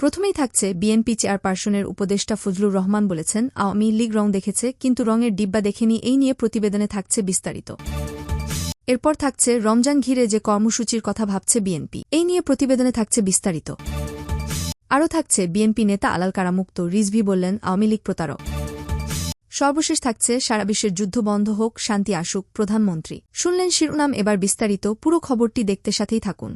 প্রথমেই থাকছে বিএনপি চেয়ারপারসনের উপদেষ্টা ফজলুর রহমান বলেছেন, আওয়ামী লীগ রং দেখেছে, কিন্তু রঙের ডিব্বা দেখেনি, এই নিয়ে প্রতিবেদনে থাকছে বিস্তারিত। এরপর থাকছে রমজান ঘিরে যে কর্মসূচির কথা ভাবছে বিএনপি, এই নিয়ে প্রতিবেদনে থাকছে বিস্তারিত। আরও থাকছে বিএনপি নেতা আলাল কারামুক্ত, রিজভি বললেন, আওয়ামী লীগ প্রতারক। সর্বশেষ থাকছে সারা বিশ্বের যুদ্ধ বন্ধ হোক, শান্তি আসুক, প্রধানমন্ত্রী। শুনলেন শিরোনাম, এবার বিস্তারিত, পুরো খবরটি দেখতে সাথেই থাকুন।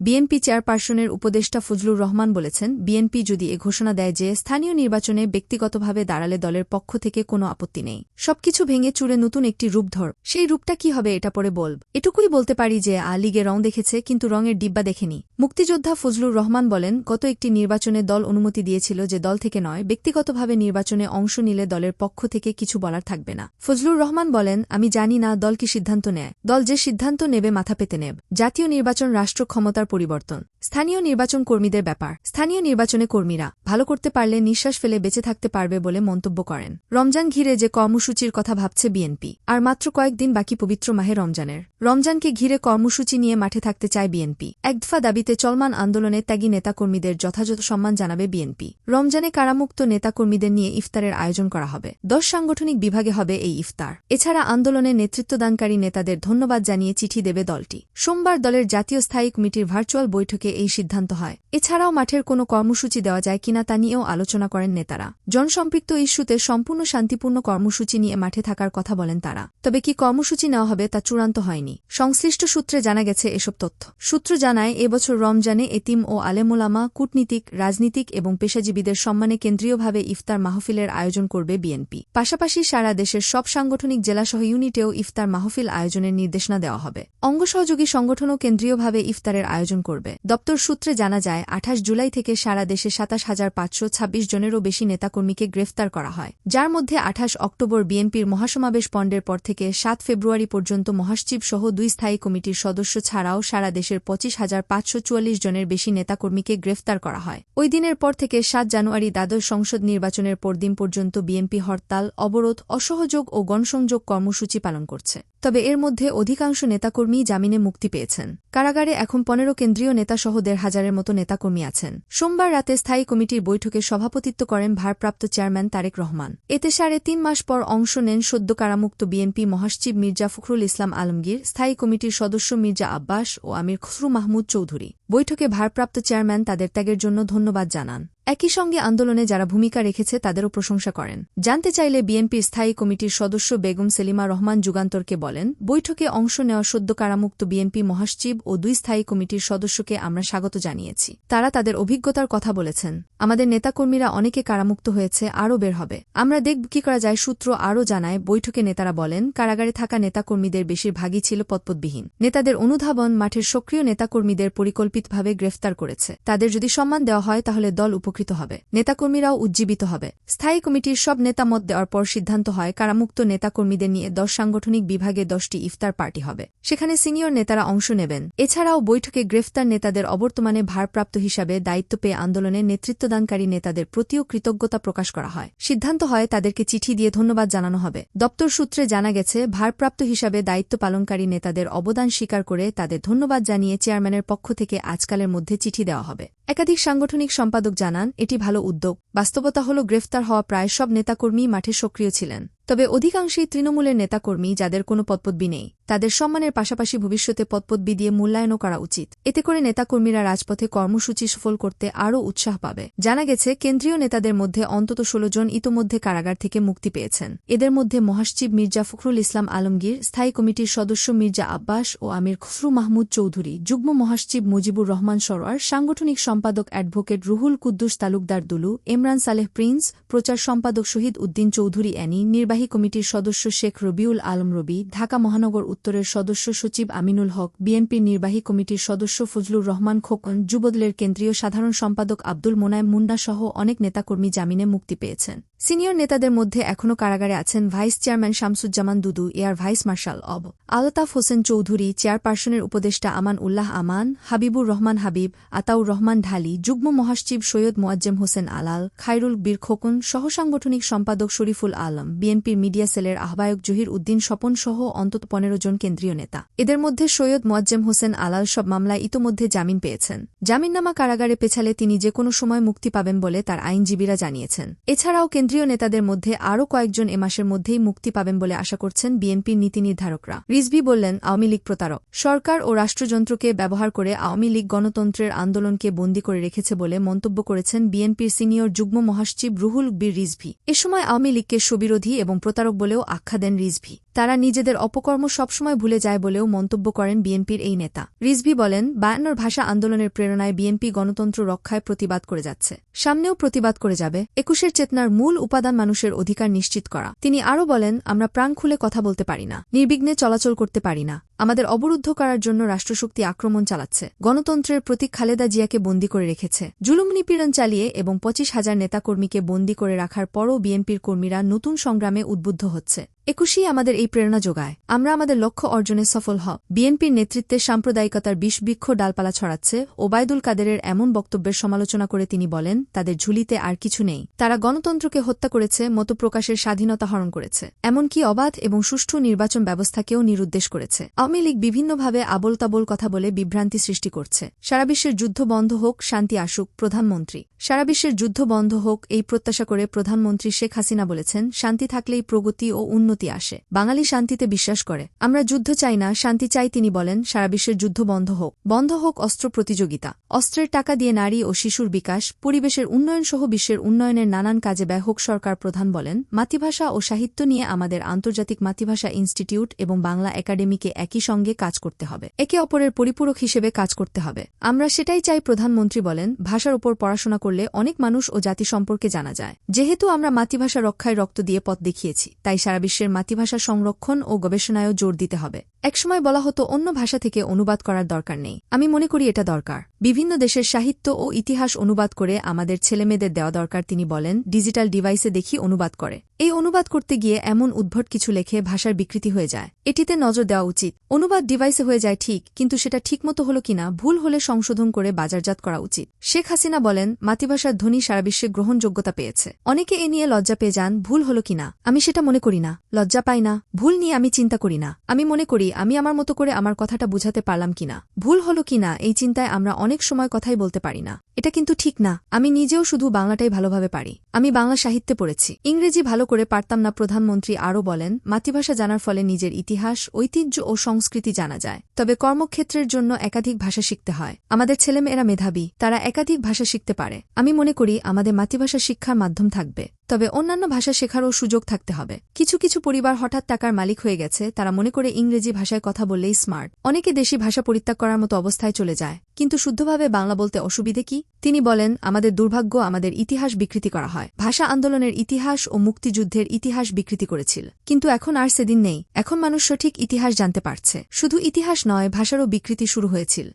বিএনপি চেয়ারপারসনের উপদেষ্টা ফজলুর রহমান বলেছেন, বিএনপি যদি এ ঘোষণা দেয় যে স্থানীয় নির্বাচনে ব্যক্তিগতভাবে দাঁড়ালে দলের পক্ষ থেকে কোনো আপত্তি নেই। সবকিছু ভেঙে চুড়ে নতুন একটি রূপ ধর। সেই রূপটা কি হবে এটা পরে বলব। এটুকুই বলতে পারি যে আ লিগে রং দেখেছে, কিন্তু রঙের ডিব্বা দেখেনি। মুক্তিযোদ্ধা ফজলুর রহমান বলেন, গত একটি নির্বাচনে দল অনুমতি দিয়েছিল যে দল থেকে নয়, ব্যক্তিগতভাবে নির্বাচনে অংশ নিলে দলের পক্ষ থেকে কিছু বলার থাকবে না। ফজলুর রহমান বলেন, আমি জানি না দল কি সিদ্ধান্ত নেয়। দল যে সিদ্ধান্ত নেবে মাথা পেতে নেব। জাতীয় নির্বাচন রাষ্ট্র ক্ষমতার পরিবর্তন। স্থানীয় নির্বাচন কর্মীদের ব্যাপার। স্থানীয় নির্বাচনে কর্মীরা ভালো করতে পারলে নিঃশ্বাস ফেলে বেঁচে থাকতে পারবে বলে মন্তব্য করেন। রমজান ঘিরে যে কর্মসূচির কথা ভাবছে বিএনপি, আর মাত্র কয়েকদিন বাকি পবিত্র মাহে রমজানের। রমজানকে ঘিরে কর্মসূচি নিয়ে মাঠে থাকতে চায় বিএনপি। একদফা দাবিতে চলমান আন্দোলনে ত্যাগী নেতাকর্মীদের যথাযথ সম্মান জানাবে বিএনপি। রমজানে কারামুক্ত নেতাকর্মীদের নিয়ে ইফতারের আয়োজন করা হবে। দশ সাংগঠনিক বিভাগে হবে এই ইফতার। এছাড়া আন্দোলনে নেতৃত্বদানকারী নেতাদের ধন্যবাদ জানিয়ে চিঠি দেবে দলটি। সোমবার দলের জাতীয় স্থায়ী কমিটির ভার্চুয়াল বৈঠকে এই সিদ্ধান্ত হয়। এছাড়াও মাঠের কোনো কর্মসূচি দেওয়া যায় কিনা তা নিয়েও আলোচনা করেন নেতারা। জনসম্পৃক্ত ইস্যুতে সম্পূর্ণ শান্তিপূর্ণ কর্মসূচি নিয়ে মাঠে থাকার কথা বলেন তারা। তবে কি কর্মসূচি নেওয়া হবে তা চূড়ান্ত হয়নি। সংশ্লিষ্ট সূত্রে জানা গেছে এসব তথ্য। সূত্র জানায়, এবছর রমজানে এতিম ও আলেমোলামা কূটনীতিক, রাজনীতিক এবং পেশাজীবীদের সম্মানে কেন্দ্রীয়ভাবে ইফতার মাহফিলের আয়োজন করবে বিএনপি। পাশাপাশি সারা দেশের সব সাংগঠনিক জেলাসহ ইউনিটেও ইফতার মাহফিল আয়োজনের নির্দেশনা দেওয়া হবে। অঙ্গসহযোগী সংগঠনও কেন্দ্রীয়ভাবে ইফতারের আয়োজন করবে। দপ্তর সূত্রে জানা যায়, আঠাশ জুলাই থেকে সারা দেশে সাতাশ হাজার পাঁচশো ছাব্বিশ জনেরও বেশি নেতাকর্মীকে গ্রেফতার করা হয়। যার মধ্যে আঠাশ অক্টোবর বিএনপির মহাসমাবেশ পণ্ডের পর থেকে সাত ফেব্রুয়ারি পর্যন্ত মহাসচিব সহ দুই স্থায়ী কমিটির সদস্য ছাড়াও সারা দেশের পঁচিশ হাজার পাঁচশো চুয়াল্লিশ জনের বেশি নেতাকর্মীকে গ্রেফতার করা হয়। ওই দিনের পর থেকে সাত জানুয়ারি দ্বাদশ সংসদ নির্বাচনের পরদিন পর্যন্ত বিএনপি হরতাল, অবরোধ, অসহযোগ ও গণসংযোগ কর্মসূচি পালন করছে। তবে এর মধ্যে অধিকাংশ নেতাকর্মী জামিনে মুক্তি পেয়েছেন। কারাগারে এখন পনেরো কেন্দ্রীয় নেতাসহ দেড় হাজারের মতো নেতাকর্মী আছেন। সোমবার রাতে স্থায়ী কমিটির বৈঠকে সভাপতিত্ব করেন ভারপ্রাপ্ত চেয়ারম্যান তারেক রহমান। এতে সাড়ে তিন মাস পর অংশ নেন সদ্য কারামুক্ত বিএনপি মহাসচিব মির্জা ফখরুল ইসলাম আলমগীর, স্থায়ী কমিটির সদস্য মির্জা আব্বাস ও আমির খসরু মাহমুদ চৌধুরী। বৈঠকে ভারপ্রাপ্ত চেয়ারম্যান তাদের ত্যাগের জন্য ধন্যবাদ জানান। একই সঙ্গে আন্দোলনে যারা ভূমিকা রেখেছে তাদেরও প্রশংসা করেন। জানতে চাইলে বিএনপির স্থায়ী কমিটির সদস্য বেগম সেলিমা রহমান যুগান্তরকে বলেন, বৈঠকে অংশ নেওয়া সদ্য কারামুক্ত বিএনপি মহাসচিব ও দুই স্থায়ী কমিটির সদস্যকে আমরা স্বাগত জানিয়েছি। তারা তাদের অভিজ্ঞতার কথা বলেছেন, আমাদের নেতাকর্মীরা অনেকে কারামুক্ত হয়েছে, আরও বের হবে। আমরা দেখব কি করা যায়, সূত্র আরও জানায়, বৈঠকে নেতারা বলেন, কারাগারে থাকা নেতাকর্মীদের বেশিরভাগই ছিল পদপদবিহীন। নেতাদের অনুধাবন মাঠের সক্রিয় নেতাকর্মীদের পরিকল্পিতভাবে গ্রেফতার করেছে। তাদের যদি সম্মান দেওয়া হয়, তাহলে দল উপকৃত হবে। নেতাকর্মীরাও উজ্জীবিত হবে। স্থায়ী কমিটির সব নেতামত দেওয়ার পর সিদ্ধান্ত হয়, কারামুক্ত নেতাকর্মীদের নিয়ে দশ সাংগঠনিক বিভাগে দশটি ইফতার পার্টি হবে। সেখানে সিনিয়র নেতারা অংশ নেবেন। এছাড়াও বৈঠকে গ্রেফতার নেতাদের অবর্তমানে ভারপ্রাপ্ত হিসাবে দায়িত্ব পেয়ে আন্দোলনে নেতৃত্বদানকারী নেতাদের প্রতিও কৃতজ্ঞতা প্রকাশ করা হয়। সিদ্ধান্ত হয়, তাদেরকে চিঠি দিয়ে ধন্যবাদ জানানো হবে। দপ্তর সূত্রে জানা গেছে, ভারপ্রাপ্ত হিসাবে দায়িত্ব পালনকারী নেতাদের অবদান স্বীকার করে তাদের ধন্যবাদ জানিয়ে চেয়ারম্যানের পক্ষ থেকে আজকালের মধ্যে চিঠি দেওয়া হবে। একাধিক সাংগঠনিক সম্পাদক জানান এটি ভালো উদ্যোগ। বাস্তবতা হল গ্রেফতার হওয়া প্রায় সব নেতাকর্মী মাঠে সক্রিয় ছিলেন। তবে অধিকাংশই তৃণমূলের নেতাকর্মী যাদের কোনো পদপদবি নেই, তাদের সম্মানের পাশাপাশি ভবিষ্যতে পদপদবি দিয়ে মূল্যায়নও করা উচিত। এতে করে নেতাকর্মীরা রাজপথে কর্মসূচি সফল করতে আরও উৎসাহ পাবে। জানা গেছে, কেন্দ্রীয় নেতাদের মধ্যে অন্তত ষোলো জন ইতোমধ্যে কারাগার থেকে মুক্তি পেয়েছেন। এদের মধ্যে মহাসচিব মির্জা ফখরুল ইসলাম আলমগীর, স্থায়ী কমিটির সদস্য মির্জা আব্বাস ও আমির খসরু মাহমুদ চৌধুরী, যুগ্ম মহাসচিব মুজিবুর রহমান সরোয়ার, সাংগঠনিক সম্পাদক অ্যাডভোকেট রুহুল কুদ্দুস তালুকদার দুলু, ইমরান সালেহ প্রিন্স, প্রচার সম্পাদক শহীদ উদ্দিন চৌধুরী অ্যানি, নির্বাহী কমিটির সদস্য শেখ রবিউল আলম রবি, ঢাকা মহানগর উত্তরের সদস্য সচিব আমিনুল হক, বিএনপির নির্বাহী কমিটির সদস্য ফজলুর রহমান খোকন, যুবদলের কেন্দ্রীয় সাধারণ সম্পাদক আব্দুল মোনায়েম মুন্না সহ অনেক নেতাকর্মী জামিনে মুক্তি পেয়েছেন। সিনিয়র নেতাদের মধ্যে এখনও কারাগারে আছেন vice chairman Shamsuzzaman Dudu, air vice marshal of Altaf Hossain Chowdhury, চেয়ারপারসনের উপদেষ্টা আমান উল্লাহ আমান, হাবিবুর রহমান হাবিব, আতাউর রহমান ঢালি, যুগ্ম মহাসচিব সৈয়দ মোয়াজ্জেম হোসেন আলাল, খায়রুল বীর খোকন, সহসাংগঠনিক সম্পাদক শরীফুল আলম বিএনপির মিডিয়া সেলের আহ্বায়ক জহির উদ্দিন স্বপন সহ অন্তত পনেরো জন কেন্দ্রীয় নেতা। এদের মধ্যে সৈয়দ মোয়াজ্জেম হোসেন আলাল সব মামলায় ইতোমধ্যে জামিন পেয়েছেন। জামিননামা কারাগারে পেছালে তিনি যে কোনো সময় মুক্তি পাবেন বলে তার আইনজীবীরা জানিয়েছেন। এছাড়াও কেন্দ্রীয় নেতাদের মধ্যে আরও কয়েকজন এ মাসের মধ্যেই মুক্তি পাবেন বলে আশা করছেন বিএনপির নীতি নির্ধারকরা। রিজভি বললেন, আওয়ামী লীগ প্রতারক। সরকার ও রাষ্ট্রযন্ত্রকে ব্যবহার করে আওয়ামী লীগ গণতন্ত্রের আন্দোলনকে বন্দী করে রেখেছে বলে মন্তব্য করেছেন বিএনপির সিনিয়র যুগ্ম মহাসচিব রুহুল বীর রিজভি। এ সময় আওয়ামী লীগকে সুবিরোধী এবং প্রতারক বলেও আখ্যা দেন রিজভি। তারা নিজেদের অপকর্ম সবসময় ভুলে যায় বলেও মন্তব্য করেন বিএনপির এই নেতা। রিজভি বলেন, বায়ান্নর ভাষা আন্দোলনের প্রেরণায় বিএনপি গণতন্ত্র রক্ষায় প্রতিবাদ করে যাচ্ছে। সামনেও প্রতিবাদ করে যাবে, একুশের চেতনার মূল উপাদান মানুষের অধিকার নিশ্চিত করা। তিনি আরও বলেন, আমরা প্রাণ খুলে কথা বলতে পারি না, নির্বিঘ্নে চলাচল করতে পারি না, আমাদের অবরুদ্ধ করার জন্য রাষ্ট্রশক্তি আক্রমণ চালাচ্ছে, গণতন্ত্রের প্রতীক খালেদা জিয়াকে বন্দী করে রেখেছে। জুলুম নিপীড়ন চালিয়ে এবং পঁচিশ হাজার নেতাকর্মীকে বন্দী করে রাখার পরও বিএনপির কর্মীরা নতুন সংগ্রামে উদ্বুদ্ধ হচ্ছে। একুশই আমাদের এই প্রেরণা যোগায়। আমরা আমাদের লক্ষ্য অর্জনে সফল হ বিএনপির নেতৃত্বে সাম্প্রদায়িকতার বিষবৃক্ষ ডালপালা ছড়াচ্ছে। ওবায়দুল কাদেরের এমন বক্তব্যের সমালোচনা করে তিনি বলেন, তাদের ঝুলিতে আর কিছু নেই। তারা গণতন্ত্রকে হত্যা করেছে, মতপ্রকাশের স্বাধীনতা হরণ করেছে। এমনকি অবাধ এবং সুষ্ঠু নির্বাচন ব্যবস্থাকেও নিরুদ্দেশ করেছে। আওয়ামী লীগ বিভিন্নভাবে আবল তাবল কথা বলে বিভ্রান্তি সৃষ্টি করছে। সারা বিশ্বের যুদ্ধ বন্ধ হোক, শান্তি আসুক, প্রধানমন্ত্রী। সারা বিশ্বের যুদ্ধ বন্ধ হোক, এই প্রত্যাশা করে প্রধানমন্ত্রী শেখ হাসিনা বলেছেন, শান্তি থাকলেই প্রগতি ও উন্নতি আসে। বাঙালি শান্তিতে বিশ্বাস করে। আমরা যুদ্ধ চাই না, শান্তি চাই তিনি বলেন, সারা বিশ্বের যুদ্ধ বন্ধ হোক। বন্ধ হোক অস্ত্র প্রতিযোগিতা। অস্ত্রের টাকা দিয়ে নারী ও শিশুর বিকাশ, পরিবেশের উন্নয়ন সহ বিশ্বের উন্নয়নের নানান কাজে ব্যয় হোক, সরকার প্রধান বলেন। মাতৃভাষা ও সাহিত্য নিয়ে আমাদের আন্তর্জাতিক মাতৃভাষা ইনস্টিটিউট এবং বাংলা একাডেমিকে একই সঙ্গে কাজ করতে হবে। একে অপরের পরিপূরক হিসেবে কাজ করতে হবে। আমরা সেটাই চাই, প্রধানমন্ত্রী বলেন, ভাষার উপর পড়াশোনা করলে অনেক মানুষ ও জাতি সম্পর্কে জানা যায়। যেহেতু আমরা মাতৃভাষা রক্ষায় রক্ত দিয়ে পথ দেখিয়েছি, তাই সারা বিশ্বের মাতৃভাষা সংরক্ষণ ও গবেষণায়ও জোর দিতে হবে। একসময় বলা হতো, অন্য ভাষা থেকে অনুবাদ করার দরকার নেই। আমি মনে করি এটা দরকার। বিভিন্ন দেশের সাহিত্য ও ইতিহাস অনুবাদ করে আমাদের ছেলেমেয়েদের দেওয়া দরকার, তিনি বলেন, ডিজিটাল ডিভাইসে দেখি অনুবাদ করে। এই অনুবাদ করতে গিয়ে এমন উদ্ভট কিছু লেখে ভাষার বিকৃতি হয়ে যায়। এটিতে নজর দেওয়া উচিত। অনুবাদ ডিভাইসে হয়ে যায় ঠিক, কিন্তু সেটা ঠিকমতো হলো কিনা ভুল হলে সংশোধন করে বাজারজাত করা উচিত। শেখ হাসিনা বলেন, মাতৃভাষার ধ্বনি সারা বিশ্বে গ্রহণযোগ্যতা পেয়েছে। অনেকে এ নিয়ে লজ্জা পেয়ে যান, ভুল হলো কিনা? আমি সেটা মনে করি না। লজ্জা পাই না, ভুল নিয়ে আমি চিন্তা করি না। আমি মনে করি আমি আমার মতো করে আমার কথাটা বুঝাতে পারলাম কিনা? ভুল হলো কিনা? এই চিন্তায় আমরা অনেক সময় কথাই বলতে পারি না। এটা কিন্তু ঠিক না। আমি নিজেও শুধু বাংলাটাই ভালোভাবে পারি। আমি বাংলা সাহিত্যে পড়েছি। ইংরেজি ভালো করে পারতাম না, প্রধানমন্ত্রী আরও বলেন, মাতৃভাষা জানার ফলে নিজের ইতিহাস, ঐতিহ্য ও সংস্কৃতি জানা যায়। তবে কর্মক্ষেত্রের জন্য একাধিক ভাষা শিখতে হয়। আমাদের ছেলেমেয়েরা মেধাবী, তারা একাধিক ভাষা শিখতে পারে। আমি মনে করি আমাদের মাতৃভাষা শিক্ষার মাধ্যম থাকবে। তবে অন্যান্য ভাষা শেখারও সুযোগ থাকতে হবে। কিছু কিছু পরিবার হঠাৎ টাকার মালিক হয়ে গেছে, তারা মনে করে ইংরেজি ভাষায় কথা বললেই স্মার্ট। অনেকে দেশি ভাষা পরিত্যাগ করার মতো অবস্থায় চলে যায়। কিন্তু শুদ্ধভাবে বাংলা বলতে অসুবিধে কি? তিনি বলেন, আমাদের দুর্ভাগ্য আমাদের ইতিহাস বিকৃতি করা হয়। ভাষা আন্দোলনের ইতিহাস ও মুক্তিযুদ্ধের ইতিহাস বিকৃতি করেছিল। কিন্তু এখন আর সেদিন নেই। এখন মানুষ সঠিক ইতিহাস জানতে পারছে। শুধু ইতিহাস নয়, ভাষারও বিকৃতি শুরু হয়েছিল।